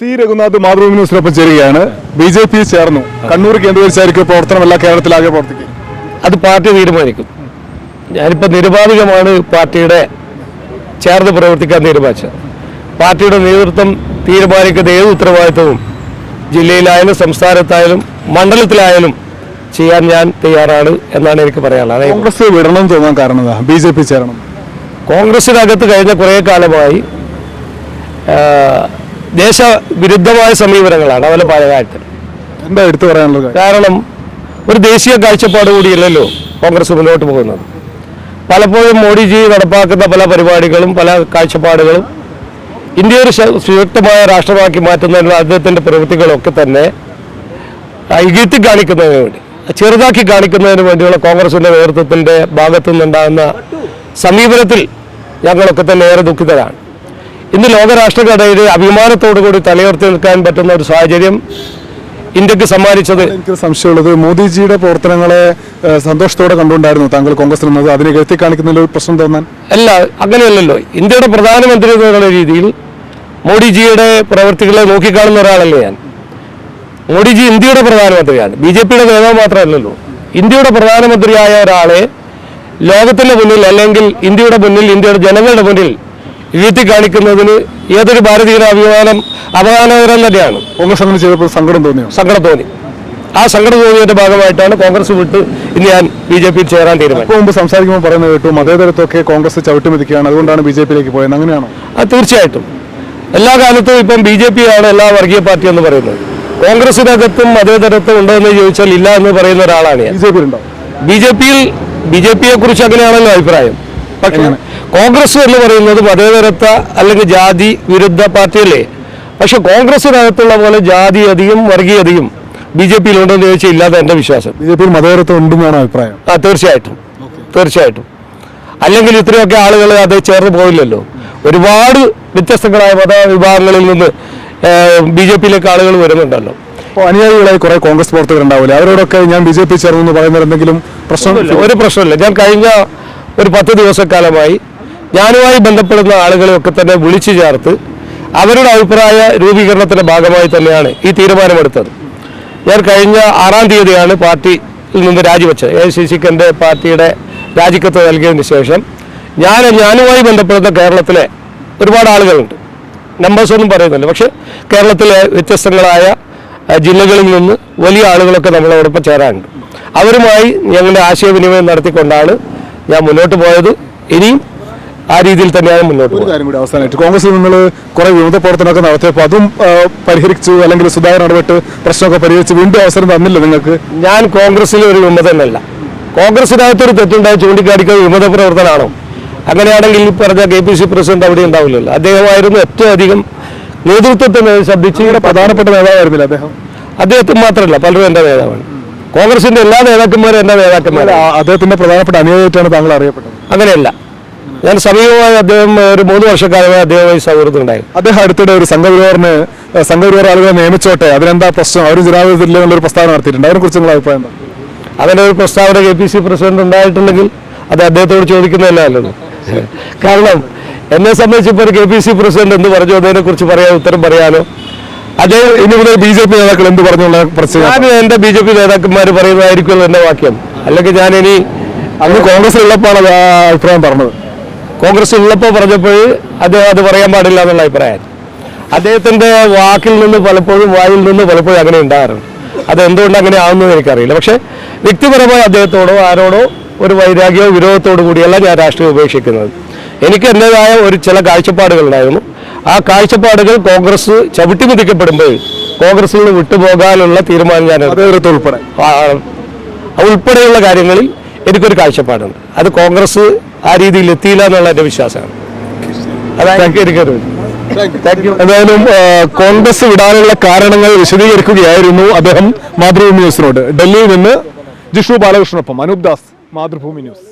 C Raghunath Mathrubhumi ന്യൂസിനൊപ്പം ചേരുകയാണ്. B J P ചേർന്നു. കണ്ണൂർ കേന്ദ്രീകരിച്ചായിരിക്കും പ്രവർത്തനമല്ല കേരളത്തിലാകെ പ്രവർത്തിക്കും. അത് പാർട്ടി തീരുമാനിക്കും. ഞാനിപ്പോൾ നിരുപാധികമാണ് പാർട്ടിയുടെ ചേർന്ന് പ്രവർത്തിക്കാൻ തീരുമാനിച്ചത്. പാർട്ടിയുടെ നേതൃത്വം തീരുമാനിക്കുന്ന ഏത് ഉത്തരവാദിത്വവും ജില്ലയിലായാലും സംസ്ഥാനത്തായാലും മണ്ഡലത്തിലായാലും ചെയ്യാൻ ഞാൻ തയ്യാറാണ് എന്നാണ് എനിക്ക് പറയാനുള്ളത്. കോൺഗ്രസ് വിടണം തോന്നാൻ കാരണം ബി ജെ പി ചേരണം. കോൺഗ്രസിനകത്ത് കഴിഞ്ഞ കുറേ കാലമായി ദേശവിരുദ്ധമായ സമീപനങ്ങളാണ് അവരുടെ പല കാര്യത്തിൽ എന്താ എടുത്തു പറയാനുള്ളത്? കാരണം ഒരു ദേശീയ കാഴ്ചപ്പാട് കൂടിയല്ലല്ലോ കോൺഗ്രസ് മുന്നോട്ട് പോകുന്നത്. പലപ്പോഴും മോഡിജി നടപ്പാക്കുന്ന പല പരിപാടികളും പല കാഴ്ചപ്പാടുകളും ഇന്ത്യ ഒരു സുയുക്തമായ രാഷ്ട്രമാക്കി മാറ്റുന്നതിനുള്ള അദ്ദേഹത്തിന്റെ പ്രവൃത്തികളൊക്കെ തന്നെ ഇകഴ്ത്തി കാണിക്കുന്നതിന് വേണ്ടി ചെറുതാക്കി കാണിക്കുന്നതിന് വേണ്ടിയുള്ള കോൺഗ്രസിന്റെ നേതൃത്വത്തിന്റെ ഭാഗത്തു നിന്നുണ്ടാകുന്ന സമീപനത്തിൽ ഞങ്ങളൊക്കെ തന്നെ ഏറെ ദുഃഖിതരാണ്. ഇന്ന് ലോകരാഷ്ട്രകടയിൽ അഭിമാനത്തോടു കൂടി തലയുയർത്തി നിൽക്കാൻ പറ്റുന്ന ഒരു സാഹചര്യം ഇന്ത്യയ്ക്ക് സമ്മാനിച്ചത്. എനിക്ക് സംശയമുള്ളത്. മോദിജിയുടെ പ്രവർത്തനങ്ങളെ സന്തോഷത്തോടെ കണ്ടുകൊണ്ടായിരുന്നു താങ്കൾ കോൺഗ്രസ് നിന്നത്. അതിനെ എത്തി കാണിക്കുന്നതിൽ ഒരു പ്രശ്നം തോന്നാൻ? അല്ല അങ്ങനെയല്ലല്ലോ. ഇന്ത്യയുടെ പ്രധാനമന്ത്രി എന്നുള്ള രീതിയിൽ മോഡിജിയുടെ പ്രവർത്തികളെ നോക്കിക്കാണുന്ന ഒരാളല്ലേ ഞാൻ. മോഡിജി ഇന്ത്യയുടെ പ്രധാനമന്ത്രിയാണ്. ബി ജെ പിയുടെ നേതാവ് മാത്രമല്ലല്ലോ. ഇന്ത്യയുടെ പ്രധാനമന്ത്രിയായ ഒരാളെ ലോകത്തിന്റെ മുന്നിൽ അല്ലെങ്കിൽ ഇന്ത്യയുടെ മുന്നിൽ ഇന്ത്യയുടെ ജനങ്ങളുടെ മുന്നിൽ വീഴ്ത്തി കാണിക്കുന്നതിന് ഏതൊരു ഭാരതീയ അഭിമാനം അപമാനകരം തന്നെയാണ്. കോൺഗ്രസ് അങ്ങനെ ചെയ്തപ്പോൾ സങ്കടം തോന്നി സങ്കടം തോന്നി. ആ സങ്കടം തോന്നിയതിന്റെ ഭാഗമായിട്ടാണ് കോൺഗ്രസ് വിട്ട് ഇന്ന് ഞാൻ ബി ജെ പിയിൽ ചേരാൻ തീരുമാനം മുമ്പ് സംസാരിക്കുമ്പോൾ പറയുന്നത് കേട്ടു മതേതരത്തൊക്കെ കോൺഗ്രസ് ചവിട്ടുമെതിക്കുകയാണ് അതുകൊണ്ടാണ് ബി ജെ പിയിലേക്ക് പോയത്. അങ്ങനെയാണോ? അത് തീർച്ചയായിട്ടും. എല്ലാ കാലത്തും ഇപ്പം ബി ജെ പി ആണ് എല്ലാ വർഗീയ പാർട്ടി എന്ന് പറയുന്നത്. കോൺഗ്രസിനകത്തും മതേതരത്വം ഉണ്ടോ എന്ന് ചോദിച്ചാൽ ഇല്ല എന്ന് പറയുന്ന ഒരാളാണ് ബി ജെ പിയിലുണ്ടോ? ബി ജെ പിയിൽ ബി ജെ പിയെ കുറിച്ച് അങ്ങനെയാണല്ലോ അഭിപ്രായം. പക്ഷേ കോൺഗ്രസ് എന്ന് പറയുന്നത് മതേതരത്വ അല്ലെങ്കിൽ ജാതി വിരുദ്ധ പാർട്ടിയല്ലേ? പക്ഷെ കോൺഗ്രസിനകത്തുള്ള പോലെ ജാതി അധികം വർഗീയതയും ബി ജെ പിയിൽ ഉണ്ടെന്ന് ചോദിച്ചാൽ ഇല്ലാതെ എന്റെ വിശ്വാസം. ബി ജെ പിയിൽ മതേതരത്വം ഉണ്ടെന്നാണ് അഭിപ്രായം. ആ തീർച്ചയായിട്ടും. തീർച്ചയായിട്ടും. അല്ലെങ്കിൽ ഇത്രയൊക്കെ ആളുകൾ അത് ചേർന്ന് പോയില്ലല്ലോ ഒരുപാട് വ്യത്യസ്തങ്ങളായ മതവിഭാഗങ്ങളിൽ നിന്ന് ബി ജെ പിയിലേക്ക് ആളുകൾ വരുന്നുണ്ടല്ലോ. അനുയായികളായി കുറെ കോൺഗ്രസ് പ്രവർത്തകരുണ്ടാവില്ലേ? അവരോടൊക്കെ ഞാൻ ബി ജെ പി ചേർന്നു എന്ന് പറയുന്നത് എന്തെങ്കിലും പ്രശ്നമില്ല ഒരു പ്രശ്നമില്ല. ഞാൻ കഴിഞ്ഞ ഒരു പത്ത് ദിവസക്കാലമായി ഞാനുമായി ബന്ധപ്പെടുന്ന ആളുകളെയൊക്കെ തന്നെ വിളിച്ചു ചേർത്ത് അവരുടെ അഭിപ്രായ രൂപീകരണത്തിന്റെ ഭാഗമായി തന്നെയാണ് ഈ തീരുമാനമെടുത്തത്. ഞാൻ കഴിഞ്ഞ ആറാം തീയതിയാണ് പാർട്ടിയിൽ നിന്ന് രാജിവെച്ചത്. എ സി സിക്ക് എന്റെ പാർട്ടിയുടെ രാജിക്കത്ത് നൽകിയതിന് ശേഷം ഞാൻ ഞാനുമായി ബന്ധപ്പെടുന്ന കേരളത്തിലെ ഒരുപാട് ആളുകളുണ്ട്. നമ്പേഴ്സ് ഒന്നും പറയുന്നില്ല. പക്ഷെ കേരളത്തിലെ വ്യത്യസ്തങ്ങളായ ജില്ലകളിൽ നിന്ന് വലിയ ആളുകളൊക്കെ നമ്മളോടൊപ്പം ചേരാനുണ്ട് അവരുമായി ഞങ്ങളുടെ ആശയവിനിമയം നടത്തിക്കൊണ്ടാണ് ഞാൻ മുന്നോട്ട് പോയത് ഇനിയും ആ രീതിയിൽ തന്നെയാണ് മുന്നോട്ട് ഒരു കാര്യം കൂടി അവസാനമായിട്ട് കോൺഗ്രസിൽ നിങ്ങൾ കുറെ വിമത പ്രവർത്തനമൊക്കെ നടത്തിയപ്പോൾ അതും പരിഹരിച്ചു അല്ലെങ്കിൽ സുധാകരൻ ഇടപെട്ട് പ്രശ്നമൊക്കെ പരിഹരിച്ച് വീണ്ടും അവസരം തന്നില്ല നിങ്ങൾക്ക്? ഞാൻ കോൺഗ്രസിലെ ഒരു വിമതനല്ല. കോൺഗ്രസിനകത്തൊരു തെറ്റുണ്ടായി ചൂണ്ടിക്കാണിക്കുന്ന വിമത പ്രവർത്തനമാണോ അങ്ങനെയാണെങ്കിൽ ഈ പറഞ്ഞ കെ പി സി പ്രസിഡന്റ് അവിടെ ഉണ്ടാവില്ലല്ലോ. അദ്ദേഹമായിരുന്നു ഏറ്റവും അധികം നേതൃത്വത്തിന് ശബ്ദിച്ച് പ്രധാനപ്പെട്ട നേതാവായിരുന്നില്ല അദ്ദേഹം? അദ്ദേഹത്തിന് മാത്രമല്ല പലരും എന്റെ നേതാവാണ്. കോൺഗ്രസിന്റെ എല്ലാ നേതാക്കന്മാരും എന്റെ നേതാക്കന്മാരാണ്. അദ്ദേഹത്തിന്റെ പ്രധാനപ്പെട്ട അനുയായിട്ടാണ് താങ്കൾ അറിയപ്പെട്ടത്. അങ്ങനെയല്ല. ഞാൻ സമീപമായി അദ്ദേഹം ഒരു മൂന്ന് വർഷക്കാലമായി അദ്ദേഹമായി സൗഹൃദം ഉണ്ടായി. അദ്ദേഹം അടുത്തിടെ ഒരു സംഘപരിവാറിന് സംഘപരിവാർ ആളുകളെ നിയമിച്ചോട്ടെ അതിനെന്താ പ്രശ്നം? അവർ ജനാധിപത്യത്തില്ല എന്നുള്ളൊരു പ്രസ്താവന നടത്തിയിട്ടുണ്ട്. അതിനെ കുറിച്ച് നിങ്ങളുടെ അഭിപ്രായം അങ്ങനെ ഒരു പ്രസ്താവന കെ പി സി പ്രസിഡന്റ് ഉണ്ടായിട്ടുണ്ടെങ്കിൽ അത് അദ്ദേഹത്തോട് ചോദിക്കുന്നതല്ല നല്ലത്. കാരണം എന്നെ സംബന്ധിച്ച് ഇപ്പോൾ ഒരു കെ പി സി പ്രസിഡന്റ് എന്ന് പറഞ്ഞു അതിനെ കുറിച്ച് പറയാൻ ഉത്തരം പറയാനോ അദ്ദേഹം ഇനി മുതൽ ബി ജെ പി നേതാക്കൾ എന്ത് പറഞ്ഞുള്ള പ്രശ്നം? ഞാൻ എന്റെ ബി ജെ പി നേതാക്കന്മാർ പറയുന്നതായിരിക്കും എന്റെ വാക്യം. അല്ലെങ്കിൽ ഞാൻ ഇനി അന്ന് കോൺഗ്രസ് ഉള്ളപ്പോഴാണ് അഭിപ്രായം പറഞ്ഞത്. കോൺഗ്രസ് ഉള്ളപ്പോൾ പറഞ്ഞപ്പോൾ അദ്ദേഹം അത് പറയാൻ പാടില്ല എന്നുള്ള അഭിപ്രായം. അദ്ദേഹത്തിന്റെ വാക്കിൽ നിന്ന് പലപ്പോഴും വായിൽ നിന്ന് പലപ്പോഴും അങ്ങനെ ഉണ്ടാകാറുണ്ട്. അത് എന്തുകൊണ്ട് അങ്ങനെ ആവുന്നത് എനിക്കറിയില്ല. പക്ഷെ വ്യക്തിപരമായി അദ്ദേഹത്തോടോ ആരോടോ ഒരു വൈരാഗ്യമോ വിരോധത്തോടു കൂടിയല്ല ഞാൻ രാഷ്ട്രീയം ഉപേക്ഷിക്കുന്നത്. എനിക്ക് എന്റെതായ ഒരു ചില കാഴ്ചപ്പാടുകൾ ഉണ്ടായിരുന്നു. ആ കാഴ്ചപ്പാടുകൾ കോൺഗ്രസ് ചവിട്ടിമുതിക്കപ്പെടുമ്പോൾ കോൺഗ്രസിൽ നിന്ന് വിട്ടുപോകാനുള്ള തീരുമാനം ഞാൻ ഉൾപ്പെടെ. ഉൾപ്പെടെയുള്ള കാര്യങ്ങളിൽ എനിക്കൊരു കാഴ്ചപ്പാടുണ്ട്. അത് കോൺഗ്രസ് ആ രീതിയിൽ എത്തിയില്ല എന്നുള്ള എന്റെ വിശ്വാസമാണ്. എനിക്കൊരു എന്തായാലും കോൺഗ്രസ് വിടാനുള്ള കാരണങ്ങൾ വിശദീകരിക്കുകയായിരുന്നു അദ്ദേഹം മാതൃഭൂമി ന്യൂസിനോട്. ഡൽഹിയിൽ നിന്ന് ജിഷു ബാലകൃഷ്ണനൊപ്പം അനൂപ് ദാസ് മാതൃഭൂമി ന്യൂസ്.